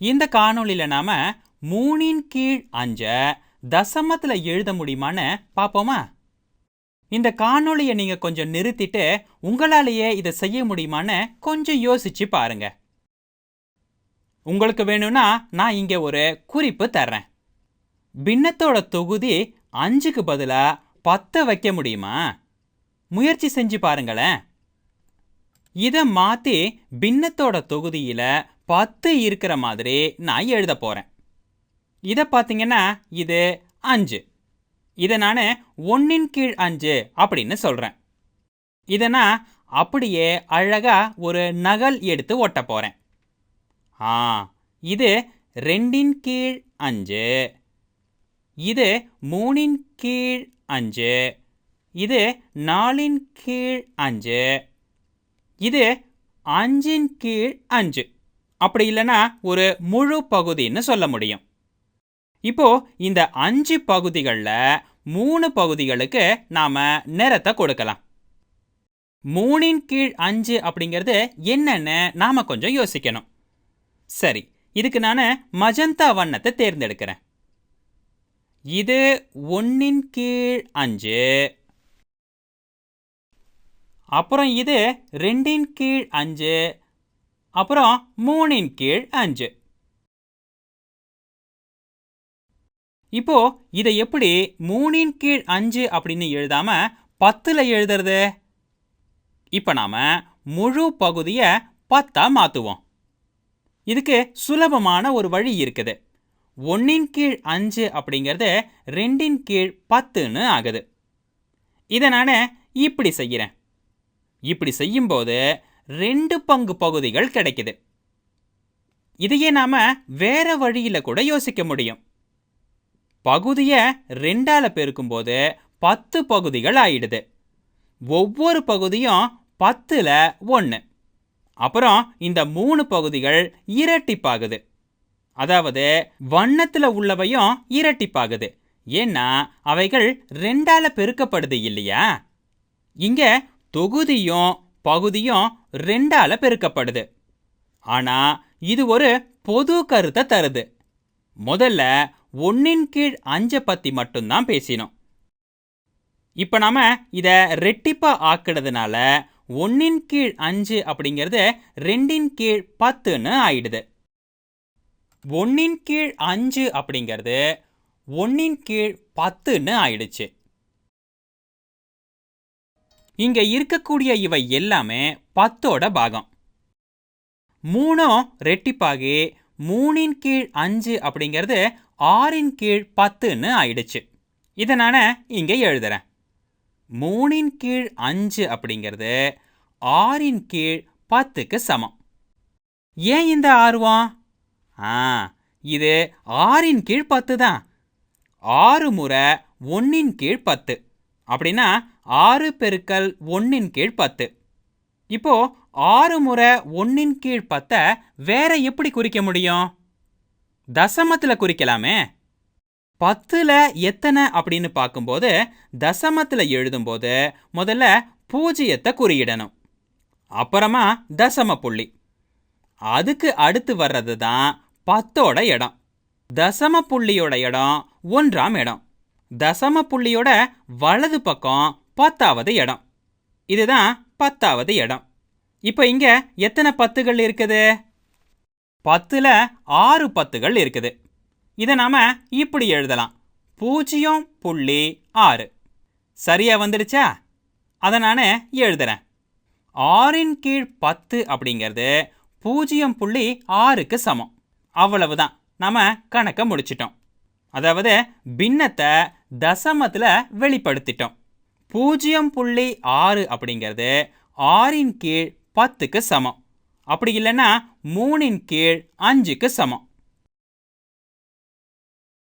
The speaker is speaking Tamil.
இந்த காணொளியில் நாம மூணின் கீழ் அஞ்ச தசமத்தில் எழுத முடியுமான்னு பார்ப்போமா இந்த காணொளியை நீங்கள் கொஞ்சம் நிறுத்திட்டு உங்களாலேயே இதை செய்ய முடியுமான்னு கொஞ்சம் யோசிச்சு பாருங்க. உங்களுக்கு வேணும்னா நான் இங்கே ஒரு குறிப்பு தர்றேன். பின்னத்தோட தொகுதி அஞ்சுக்கு பதிலாக பத்தை வைக்க முடியுமா? முயற்சி செஞ்சு பாருங்களேன். இதை மாற்றி பின்னத்தோட தொகுதியில் பத்து இருக்கிற மாதிரி நான் எழுத போகிறேன் இதை பார்த்தீங்கன்னா இது அஞ்சு. இதை நான் ஒன்றின் கீழ் அஞ்சு அப்படின்னு சொல்கிறேன் இதை நான் அப்படியே அழகாக ஒரு நகல் எடுத்து ஒட்ட போகிறேன் ஆ இது ரெண்டின் கீழ் அஞ்சு. இது மூணின் கீழ் அஞ்சு. இது நாலின் கீழ் அஞ்சு. இது அஞ்சின் கீழ் அஞ்சு. அப்படி இல்லைன்னா ஒரு முழு பகுதின்னு சொல்ல முடியும். இப்போ இந்த அஞ்சு பகுதிகளில் மூணு பகுதிகளுக்கு நாம் நிறத்தை கொடுக்கலாம். மூணின் கீழ் அஞ்சு அப்படிங்கிறது என்னன்னு நாம் கொஞ்சம் யோசிக்கணும். சரி இதுக்கு நான் மஜந்தா வண்ணத்தை தேர்ந்தெடுக்கிறேன். இது ஒன்னின் கீழ் அஞ்சு. அப்புறம் இது ரெண்டின் கீழ் அஞ்சு. அப்புறம் மூணின் கீழ் அஞ்சு. இப்போ இதை எப்படி மூணின் கீழ் அஞ்சு அப்படின்னு எழுதாம பத்துல எழுதுறது? இப்போ நாம முழு பகுதியை பத்தா மாற்றுவோம் இதுக்கு சுலபமான ஒரு வழி இருக்குது. ஒன்னின் கீழ் அஞ்சு அப்படிங்கிறது ரெண்டின் கீழ் பத்துன்னு ஆகுது. இதை நான் இப்படி செய்கிறேன் இப்படி செய்யும்போது ரெண்டு பங்கு பகுதிகள் கிடைக்குது. இதையே நாம் வேற வழியில் கூட யோசிக்க முடியும். பகுதியை ரெண்டால் பெருக்கும்போது பத்து பகுதிகள் ஆயிடுது. ஒவ்வொரு பகுதியும் பத்தில் ஒன்று அப்புறம் இந்த மூணு பகுதிகள் இரட்டிப்பாகுது. அதாவது வண்ணத்தில் உள்ளவையும் இரட்டிப்பாகுது. ஏன்னா அவைகள் ரெண்டால் பெருக்கப்படுது இல்லையா? இங்கே தொகுதியும் பகுதியும் ரெண்டால பெருக்கப்படுது. ஆனா இது ஒரு பொது கருத்தை தருது. முதல்ல ஒன்னின் கீழ் அஞ்சை பற்றி மட்டும்தான் பேசினோம். இப்போ நாம் இதை ரெட்டிப்பாக ஆக்குனதுனால ஒன்னின் கீழ் அஞ்சு அப்படிங்கிறது ரெண்டின் கீழ் பத்துன்னு ஆயிடுது. ஒன்னின் கீழ் அஞ்சு அப்படிங்கிறது ஒன்னின் கீழ் பத்துன்னு ஆயிடுச்சு. இங்க இருக்கக்கூடிய இவை எல்லாமே பத்தோட பாகம். மூணும் ரெட்டிப்பாகி மூணின் கீழ் அஞ்சு அப்படிங்கிறது ஆறின் கீழ் பத்துன்னு ஆயிடுச்சு. இதை நான் இங்கே எழுதுகிறேன் மூணின் கீழ் அஞ்சு அப்படிங்கிறது ஆறின் கீழ் பத்துக்கு சமம். ஏன் இந்த ஆர்வம்? ஆ இது ஆறின் கீழ் பத்து தான் ஆறு முறை ஒன்னின் கீழ் பத்து. அப்படின்னா ஆறு பெருக்கல் ஒன்னின் கீழ் பத்து. இப்போ ஆறு முறை ஒன்னின் கீழ் பத்தை வேற எப்படி குறிக்க முடியும்? தசமத்தில் குறிக்கலாமே. பத்தில் எத்தனை அப்படின்னு பார்க்கும்போது தசமத்தில் எழுதும்போது முதல்ல பூஜ்ஜியத்தை குறியிடணும். அப்புறமா தசம புள்ளி. அதுக்கு அடுத்து வர்றது தான் பத்தோட இடம். தசம புள்ளியோட இடம் ஒன்றாம் இடம். தசம புள்ளியோட வலது பக்கம் பத்தாவது இடம். இதுதான் பத்தாவது இடம். இப்போ இங்கே எத்தனை பத்துகள் இருக்குது? பத்தில் ஆறு பத்துகள் இருக்குது. இதை நாம் இப்படி எழுதலாம். பூஜ்ஜியம் புள்ளி ஆறு. சரியா வந்துடுச்சா? அதை நான் எழுதுகிறேன் ஆறின் கீழ் பத்து அப்படிங்கிறது பூஜ்ஜியம் புள்ளி ஆறுக்கு சமம். அவ்வளவுதான். நம்ம கணக்கை முடிச்சிட்டோம். அதாவது பின்னத்தை தசமத்தில் வெளிப்படுத்திட்டோம். பூஜ்ஜியம் புள்ளி ஆறு அப்படிங்கிறது ஆறின் கீழ் பத்துக்கு சமம். அப்படி இல்லைன்னா மூணின் கீழ் அஞ்சுக்கு சமம்.